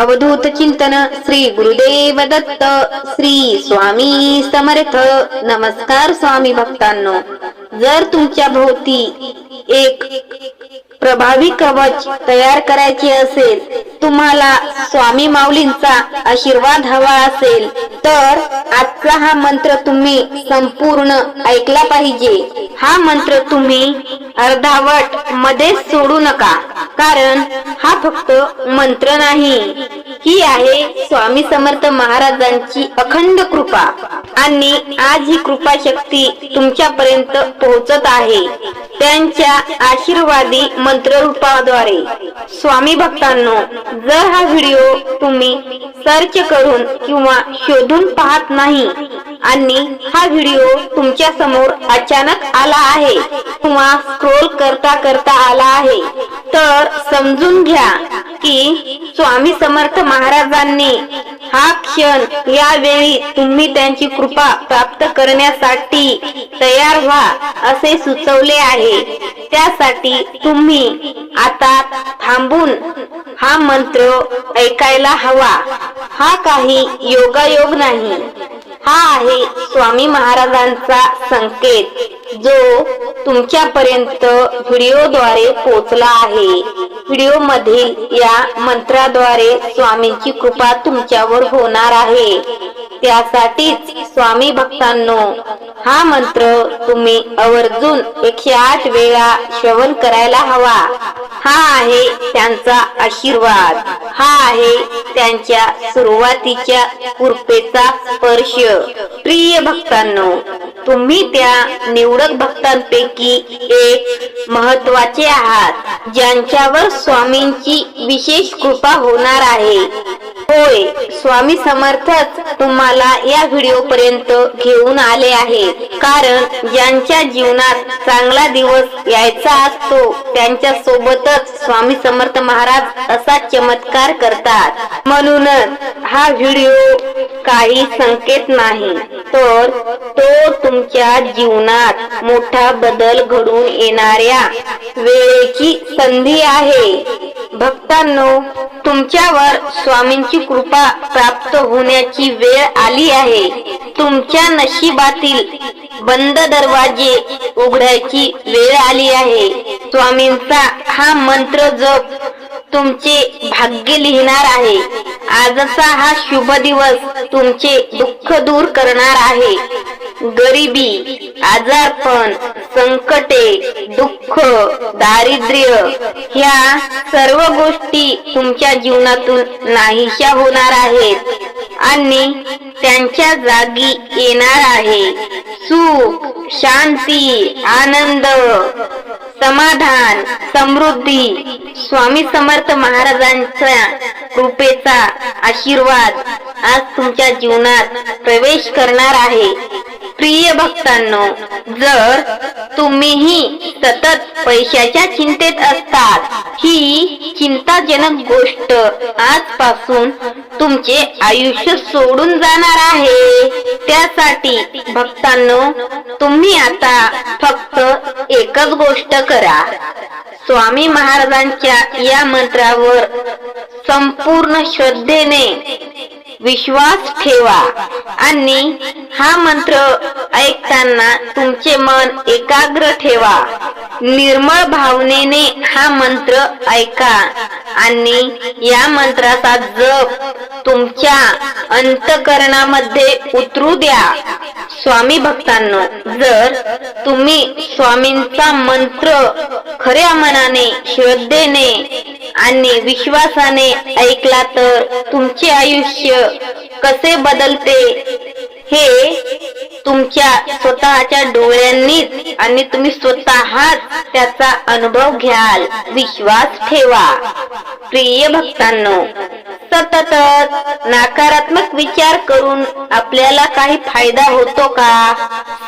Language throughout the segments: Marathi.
अवधूत चिंतन श्री गुरुदेव दत्त श्री स्वामी समर्थ. नमस्कार स्वामी भक्तांनो. जर तुमच्या भोवती एक प्रभावी कवच तयार करायचे असेल तुम्हाला स्वामी माऊलींचा आशीर्वाद हवा असेल तर आजचा हा मंत्र तुम्ही संपूर्ण ऐकला पाहिजे. हा मंत्र तुम्ही अर्धावटमध्ये सोडू नका कारण हा फक्त मंत्र नाही. ही आहे स्वामी समर्थ महाराजांची अखंड कृपा. आणि आज ही कृपा शक्ती तुमच्यापर्यंत पोहोचत आहे. त्यांच्या आशीर्वादी मंत्ररूपाद्वारे. स्वामी भक्तांनो जर हा व्हिडिओ तुम्ही सर्च करून किंवा शोधून पाहत नाही आणि हा व्हिडिओ तुमच्यासमोर अचानक आला आहे किंवा स्क्रोल करता करता आला आहे तर समजून घ्या. की स्वामी समर्थ महाराजांनी हा क्षण यावेळी तुम्ही त्यांची कृपा प्राप्त करण्यासाठी तयार व्हा असे सुचवले आहे. त्यासाठी तुम्ही आता थांबून हा मंत्र ऐकायला हवा. हा काही योगायोग नाही. हा आहे स्वामी महाराजांचा संकेत जो तुमच्यापर्यंत व्हिडिओद्वारे पोचला आहे. व्हिडिओ मधील या मंत्राद्वारे स्वामींची कृपा तुमच्यावर होणार आहे. त्यासाठीच स्वामी भक्तांनो हा मंत्र तुम्ही आवर्जून एकशे आठ वेळा श्रवण करायला हवा. हा आहे त्यांचा आशीर्वाद. हा आहे त्यांच्या सुरुवातीच्या कृपेचा स्पर्श. प्रिय भक्तांनो तुम्ही त्या निवडक भक्तांपैकी एक महत्त्वाचे आहात ज्यांच्यावर स्वामींची विशेष कृपा होणार आहे. होय. स्वामी समर्थच तुम्हाला या व्हिडिओ पर्यंत घेऊन आले आहे. कारण ज्यांच्या जीवनात चांगला दिवस यायचा असतो त्यांच्या सोबतच स्वामी समर्थ महाराज असा चमत्कार करतात. म्हणूनच हा व्हिडिओ काही संकेत नाही तर तो तुमच्या जीवनात मोठा बदल घडून येणाऱ्या वेळेची संधी आहे. भक्तांनो तुमच्यावर स्वामींची कृपा प्राप्त होण्याची वेळ आली आहे. तुमच्या नशिबातील बंद दरवाजे उघडायची वेळ आली आहे. स्वामींचा हा मंत्र जप तुमचे भाग्य लिहिणार आहे. आजचा हा शुभ दिवस तुमचे दुःख दूर करणार आहे. गरिबी आजारपण संकटे दुःख दारिद्र्य ह्या सर्व गोष्टी तुमच्या जीवनातून नाहीशा होणार आहेत आणि त्यांच्या जागी येणार आहे. सुख शांती आनंद समाधान समृद्धी. स्वामी समर्थ महाराजांच्या कृपेचा आशीर्वाद आज तुमच्या जीवनात प्रवेश करणार आहे. प्रिय भक्तांनो जर तुम्हीही सतत पैशाच्या चिंतेत असतात ही चिंताजनक गोष्ट आजपासून तुमचे आयुष्य सोडून जाणार आहे. त्यासाठी भक्तांनो तुम्ही आता फक्त एकच गोष्ट करा. स्वामी महाराजांच्या या मंत्रावर संपूर्ण श्रद्धेने विश्वास ठेवा आणि हा मंत्र ऐकताना तुमचे मन एकाग्र ठेवा. निर्मळ भावनेने हा मंत्र ऐका आणि या मंत्राचा जप तुमच्या अंतकरणामध्ये उतरू द्या. स्वामी भक्तांनो जर तुम्ही स्वामींचा मंत्र खऱ्या मनाने श्रद्धेने आणि विश्वासाने ऐकला तर तुमचे आयुष्य कसे बदलते? हे तुमच्या स्वतःच्या डोळ्यांनीच आणि तुम्ही स्वतःच त्याचा अनुभव घ्याल. विश्वास ठेवा. प्रिय भक्तांनो सतत नकारात्मक विचार करून आपल्याला काही फायदा होतो का?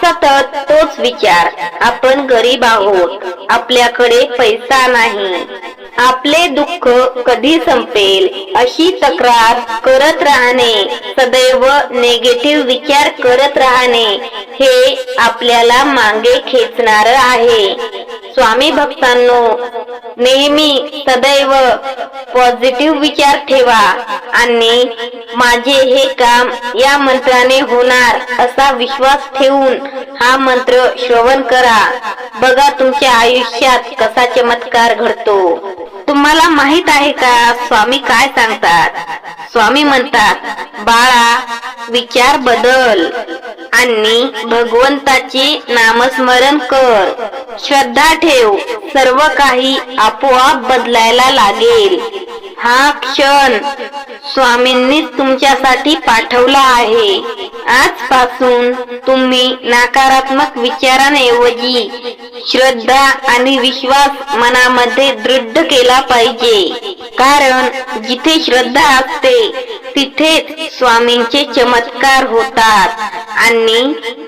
सतत तोच विचार. आपण गरीब आहोत. आपल्याकडे पैसा नाही. आपले दुःख कधी संपेल? अशी तक्रार करत राहणे सदैव नेगेटिव्ह विचार करत राहणे हे आपल्याला मागे खेचणार आहे. स्वामी भक्तांनो नेहमी सदैव पॉझिटिव्ह विचार ठेवा आणि माझे हे काम या मंत्राने होणार असा विश्वास ठेवून हा मंत्र श्रवण करा. बघा तुमच्या आयुष्यात कसा चमत्कार घडतो. तुम्हाला माहीत आहे का? स्वामी काय सांगतात? स्वामी म्हणतात बाळा विचार बदल आणि भगवंताचे नामस्मरण कर. श्रद्धा ठेव. सर्व काही आपोआप बदलायला लागेल. हा क्षण स्वामींनीच तुमच्यासाठी पाठवला आहे. आजपासून तुम्ही नकारात्मक विचारांऐवजी श्रद्धा आणि विश्वास मनामध्ये दृढ केला पाहिजे. कारण जिथे श्रद्धा असते तिथेच स्वामींचे चमत्कार होतात आणि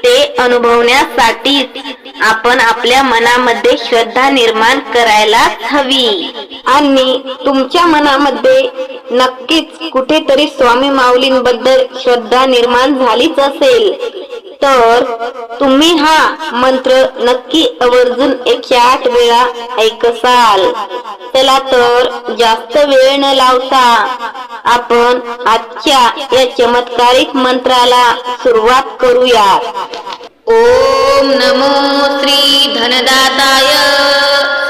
ते अनुभवण्यासाठी आपण आपल्या मनामध्ये श्रद्धा निर्माण करायला हवी. आणि तुमच्या मनामध्ये नक्कीच कुठेतरी स्वामी माऊलींबद्दल श्रद्धा निर्माण झालीच असेल. तर तुम्ही हा मंत्र नक्की आवर्जून एकशे आठ वेळा ऐकसाल. चला तर जास्त वेळ न लावता आपण आजच्या या चमत्कारिक मंत्राला सुरुवात करूया ओम नमो श्री धनदाताय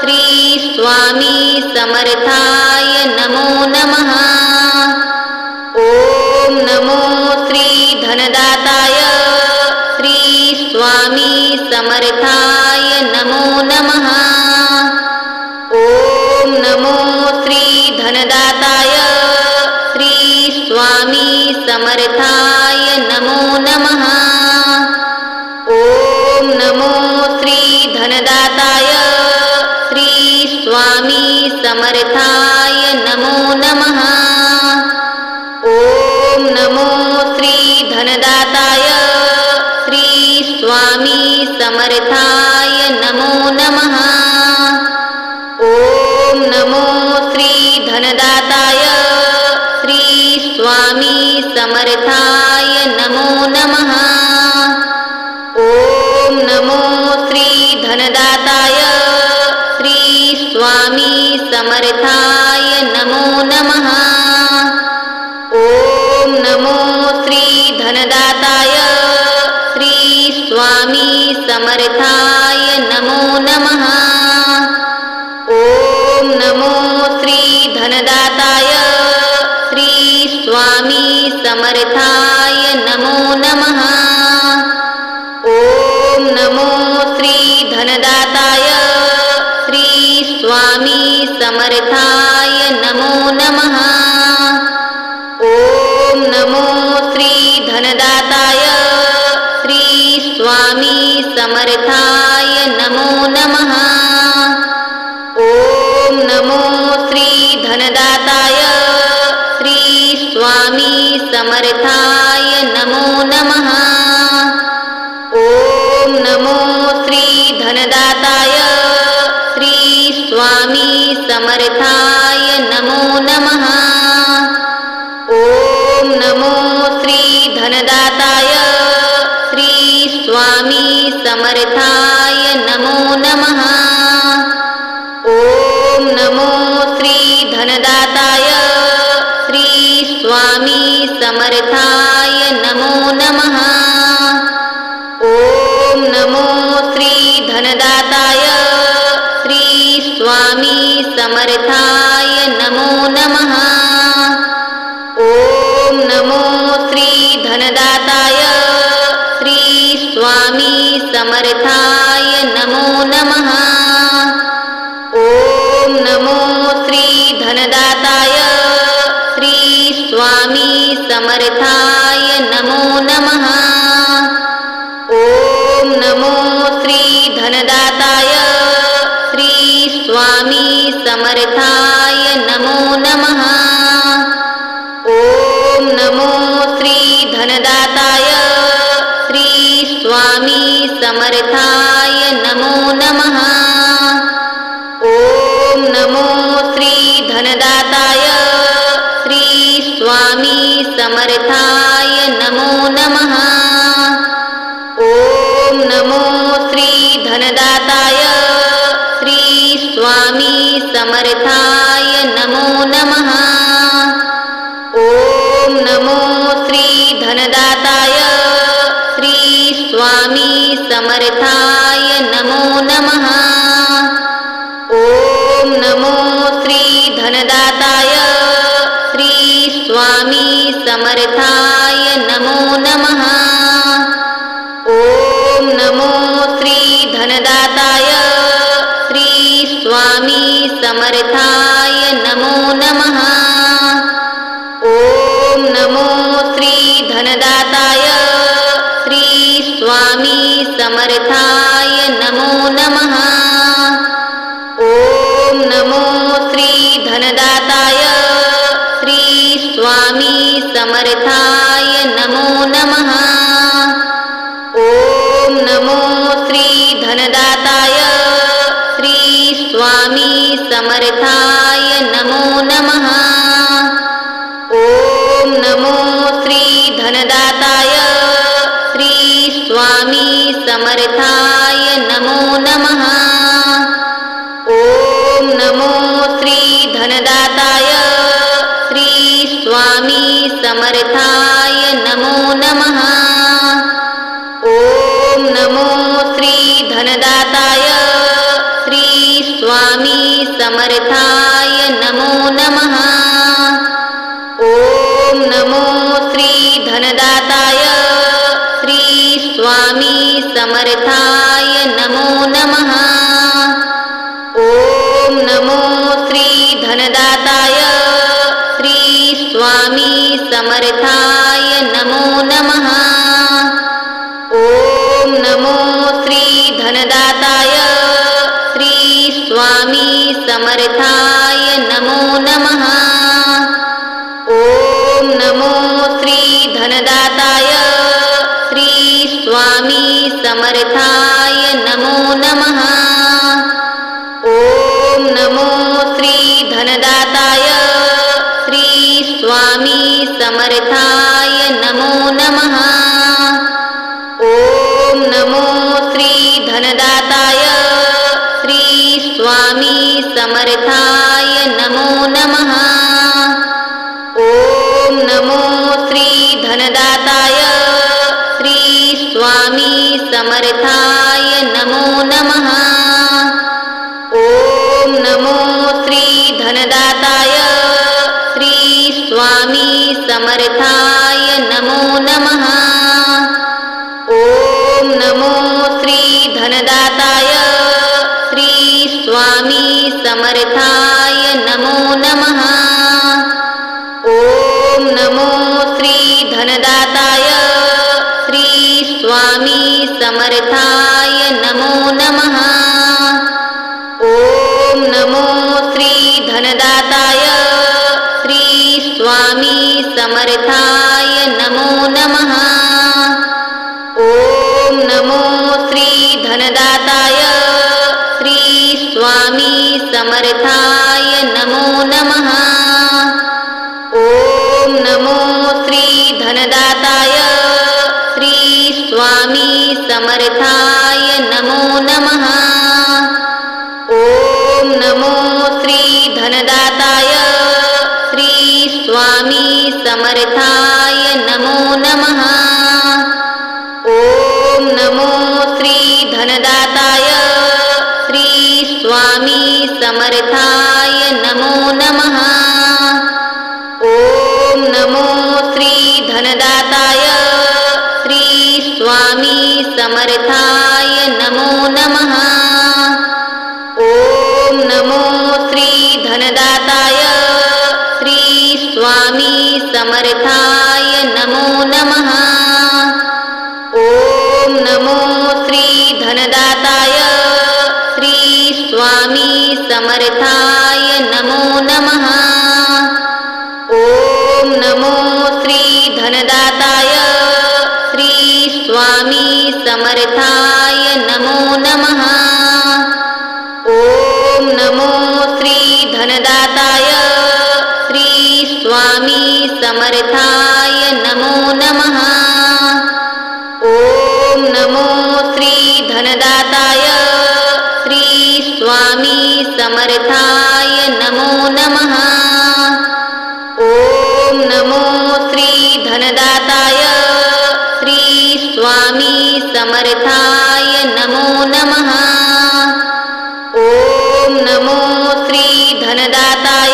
श्री स्वामी समर्थाय नमो नमः। ओम नमो श्री धनदाताय श्री स्वामी समर्थाय नमो नमः। ओम नमो श्री धनदाताय श्री स्वामी समर्थाय नमो नमः। ओम नमो श्री धनदाताय श्री स्वामी समर्थाय नमो नमः। ओम नमो श्री धनदाताय श्री स्वामी समर्थाय। धनदाताय श्री स्वामी समर्थाय नमो नमः। ॐ नमो श्री धनदाताय श्री स्वामी समर्थाय नमो नमः। ॐ नमो श्री धनदाताय श्री स्वामी समर्थाय नमो नमः। ॐ नमो श्री धनदाताय श्री स्वामी समर्थाय नमो नमः। ओम नमो श्री धनदाताय श्री स्वामी समर्थाय नमो नमः। ओम नमो श्री धनदाताय श्री स्वामी समर्थाय नमो नमः। धनदाताय श्री स्वामी समर्थाय नमो नमः। ओम नमो श्री धनदाताय श्री स्वामी समर्थाय नमो नमः। ओम नमो श्री धनदाताय श्री स्वामी समर्थाय नमो नमः। धनदाताय। श्री स्वामी समर्थाय नमो नमः। ओम नमो श्री धनदाताय। श्री स्वामी समर्थाय नमो नमः। ओम नमो श्री धनदाताय। श्री स्वामी समर्थाय नमो नमः। धनदाताय श्री स्वामी समर्थाय नमो नमः। ओम नमो श्री धनदाताय श्री स्वामी समर्थाय नमो नमः। ओम नमो श्री धनदाताय श्री स्वामी समर्थाय नमो नमः। धनदाताय श्री स्वामी समर्थाय नमो नमः। ॐ नमो श्री धनदाताय श्री स्वामी समर्थाय नमो नमः। ॐ नमो श्री धनदाताय श्री स्वामी समर्थाय नमो नमः। ॐ नमो धनदाताय। श्री स्वामी समर्थाय नमो नमः। ॐ नमो श्री धनदाताय। श्री स्वामी समर्थाय नमो नमः। ॐ नमो श्री धनदाताय। श्री स्वामी समर्थाय नमो नमः। ॐ नमो धनदाताय श्री स्वामी समर्थाय नमो नमः। ॐ नमो श्री धनदाताय श्री स्वामी समर्थाय नमो नमः। ॐ नमो श्री धनदाताय श्री स्वामी समर्थाय नमो नमः। धनदाताय श्री स्वामी समर्थाय नमो नमः। ॐ नमो श्री धनदाताय। श्री स्वामी समर्थाय नमो नमः। ॐ नमो श्री धनदाताय। श्री स्वामी समर्थाय नमो नमः। ॐ नमो धनदाताय। श्री स्वामी समर्थाय नमो नमः। ॐ नमो श्री धनदाताय। श्री स्वामी समर्थाय नमो नमः। ॐ नमो श्री धनदाताय। श्री स्वामी समर्थाय नमो नमः। धनदाताय। श्री स्वामी समर्थाय नमो नमः। ॐ नमो श्री धनदाताय। श्री स्वामी समर्थाय नमो नमः। ॐ नमो श्री धनदाताय। श्री स्वामी समर्थाय नमो नमः। धनदाताय श्री स्वामी समर्थाय नमो नमः। ॐ नमो श्री धनदाताय श्री स्वामी समर्थाय नमो नमः। ॐ नमो श्री धनदाताय श्री स्वामी समर्थाय नमो नमः। धनदाताय श्री स्वामी समर्थाय नमो नमः। ॐ नमो श्री धनदाताय श्री स्वामी समर्थाय नमो नमः। ॐ नमो श्री धनदाताय श्री स्वामी समर्थाय नमो नमः। धनदाताय श्री स्वामी समर्थाय नमो नमः। ॐ नमो श्री धनदाताय। श्री स्वामी समर्थाय नमो नमः। ॐ नमो श्री धनदाताय। श्री स्वामी समर्थाय धनदाताय श्री स्वामी समर्थाय नमो नमः। ॐ नमो श्री धनदाताय स्वामी समर्थाय नमो नमः। ॐ नमो श्री धनदाताय श्री स्वामी समर्थाय नमो नमः। धनदाताय श्री स्वामी समर्थाय नमो नमः। ॐ नमो श्री धनदाताय